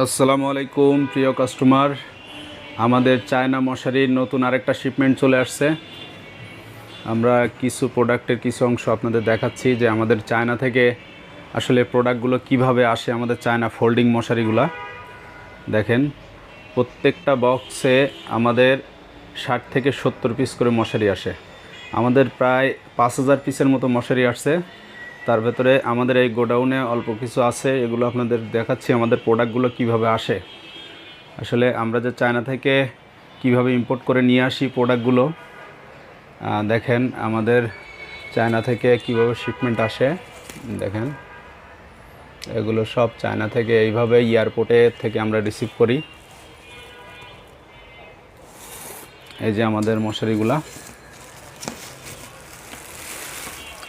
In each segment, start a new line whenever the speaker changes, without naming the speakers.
আসসালামু আলাইকুম, প্রিয় কাস্টমার। আমাদের চায়না মশারির নতুন আরেকটা শিপমেন্ট চলে আসছে। আমরা কিছু প্রোডাক্টের কিছু অংশ আপনাদের দেখাচ্ছি যে আমাদের চায়না থেকে আসলে প্রোডাক্টগুলো কীভাবে আসে আমাদের চায়না ফোল্ডিং মশারিগুলা। দেখেন, প্রত্যেকটা বক্সে আমাদের ষাট থেকে সত্তর পিস করে মশারি আসে। আমাদের প্রায় পাঁচ হাজার পিসের মতো মশারি আসছে। তার ভেতরে আমাদের এই গোডাউনে অল্প কিছু আছে, এগুলো আপনাদের দেখাচ্ছি আমাদের প্রোডাক্টগুলো কীভাবে আসে। আসলে আমরা যে চায়না থেকে কীভাবে ইম্পোর্ট করে নিয়ে আসি প্রোডাক্টগুলো দেখেন আমাদের চায়না থেকে কীভাবে শিপমেন্ট আসে, দেখেন। এগুলো সব চায়না থেকে এইভাবে এয়ারপোর্টে থেকে আমরা রিসিভ করি। এই যে আমাদের মশারিগুলা।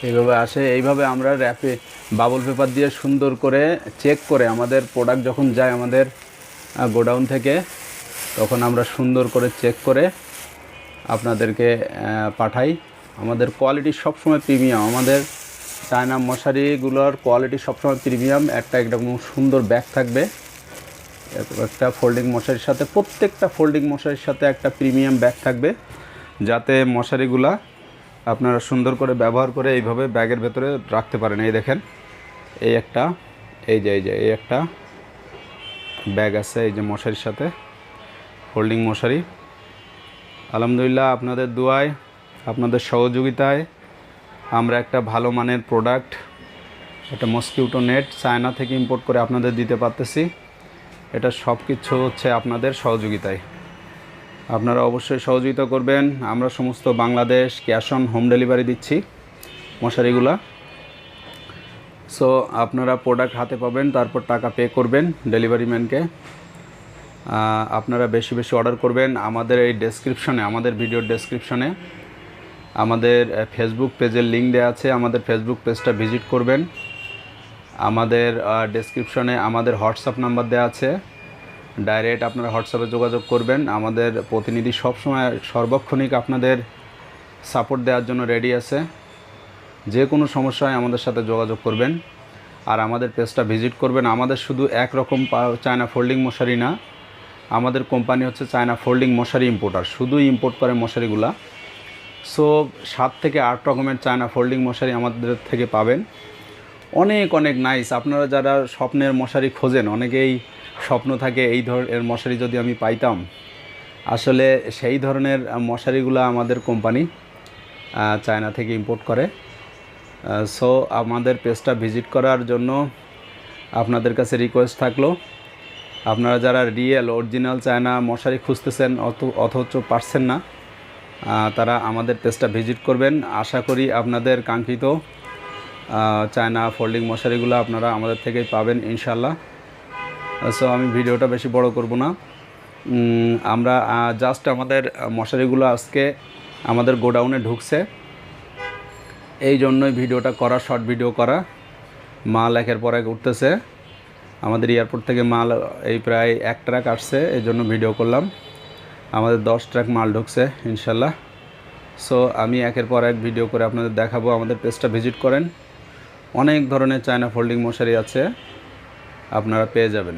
এইভাবে আসে। এইভাবে আমরা র্যাপে বাবল পেপার দিয়ে সুন্দর করে চেক করে আমাদের প্রোডাক্ট যখন যায় আমাদের গোডাউন থেকে, তখন আমরা সুন্দর করে চেক করে আপনাদেরকে পাঠাই। আমাদের কোয়ালিটি সবসময় প্রিমিয়াম আমাদের চায়না মশারিগুলোর কোয়ালিটি সবসময় প্রিমিয়াম একটা একদম সুন্দর ব্যাগ থাকবে। একটা ফোল্ডিং মশারির সাথে, প্রত্যেকটা ফোল্ডিং মশারির সাথে একটা প্রিমিয়াম ব্যাগ থাকবে। যাতে মশারিগুলা আপনারা সুন্দর করে ব্যবহার করে এইভাবে ব্যাগের ভেতরে রাখতে পারেন। এই দেখেন, এই একটা, এই যে এই যে, এই একটা ব্যাগ আছে, এই যে মশারির সাথে ফোল্ডিং মশারি। আলহামদুলিল্লাহ, আপনাদের দোয়ায়, আপনাদের সহযোগিতায় আমরা একটা ভালো মানের প্রোডাক্ট একটা মসকিউটো নেট চায়না থেকে ইম্পোর্ট করে আপনাদের দিতে পারতেছি। এটা সব কিছু হচ্ছে আপনাদের সহযোগিতায়। আপনারা অবশ্যই সহযোগিতা করবেন। আমরা সমস্ত Bangladesh cash on home delivery দিচ্ছি মশারিগুলা। সো আপনারা প্রোডাক্ট হাতে পাবেন, তারপর টাকা পে করবেন ডেলিভারি ম্যানকে আপনারা বেশি বেশি অর্ডার করবেন আমাদের এই ডেসক্রিপশনে আমাদের ভিডিওর ডেসক্রিপশনে আমাদের ফেসবুক পেজের লিঙ্ক দেওয়া আছে, আমাদের ফেসবুক পেজটা ভিজিট করবেন। আমাদের ডেসক্রিপশনে আমাদের হোয়াটসঅ্যাপ নাম্বার দেওয়া আছে। ডাইরেক্ট আপনারা হোয়াটসঅ্যাপে যোগাযোগ করবেন। আমাদের প্রতিনিধি সবসময় সর্বক্ষণিক আপনাদের সাপোর্ট দেওয়ার জন্য রেডি আছে। যে কোনো সমস্যায় আমাদের সাথে যোগাযোগ করবেন আর আমাদের পেজটা ভিজিট করবেন। আমাদের শুধু একরকম পা- চায়না ফোল্ডিং মশারি না, আমাদের কোম্পানি হচ্ছে চায়না ফোল্ডিং মশারি ইম্পোর্টার শুধু ইম্পোর্ট করে মশারিগুলা। সো সাত থেকে আট রকমের চায়না ফোল্ডিং মশারি আমাদের থেকে পাবেন। অনেক অনেক নাইস আপনারা যারা স্বপ্নের মশারি খোঁজেন, অনেকেই স্বপ্ন থাকে এই ধরনের মশারি যদি আমি পাইতাম। আসলে সেই ধরনের মশারিগুলো আমাদের কোম্পানি চায়না থেকে ইম্পোর্ট করে। সো আমাদের পেজটা ভিজিট করার জন্য আপনাদের কাছে রিকোয়েস্ট থাকল। আপনারা যারা রিয়েল অরিজিনাল চায়না মশারি খুঁজতেছেন, অত অথচ পারছেন না তারা আমাদের পেজটা ভিজিট করবেন। আশা করি আপনাদের কাঙ্ক্ষিত চায়না ফোল্ডিং মশারিগুলো আপনারা আমাদের থেকেই পাবেন ইনশাল্লাহ সো আমি ভিডিওটা বেশি বড় করব না। আমরা জাস্ট আমাদের মশারিগুলো আজকে আমাদের গোডাউনে ঢুকছে। এই জন্যই ভিডিওটা করা, শর্ট ভিডিও করা। মাল একের পর এক উঠতেছে। আমাদের এয়ারপোর্ট থেকে মাল, এই প্রায় এক ট্রাক আসছে, এই জন্য ভিডিও করলাম। আমাদের দশ ট্রাক মাল ঢুকছে, ইনশাল্লাহ। সো আমি একের পর এক ভিডিও করে আপনাদের দেখাবো, আমাদের পেজটা ভিজিট করেন। অনেক ধরনের চায়না ফোল্ডিং মশারি আছে, আপনারা পেয়ে যাবেন।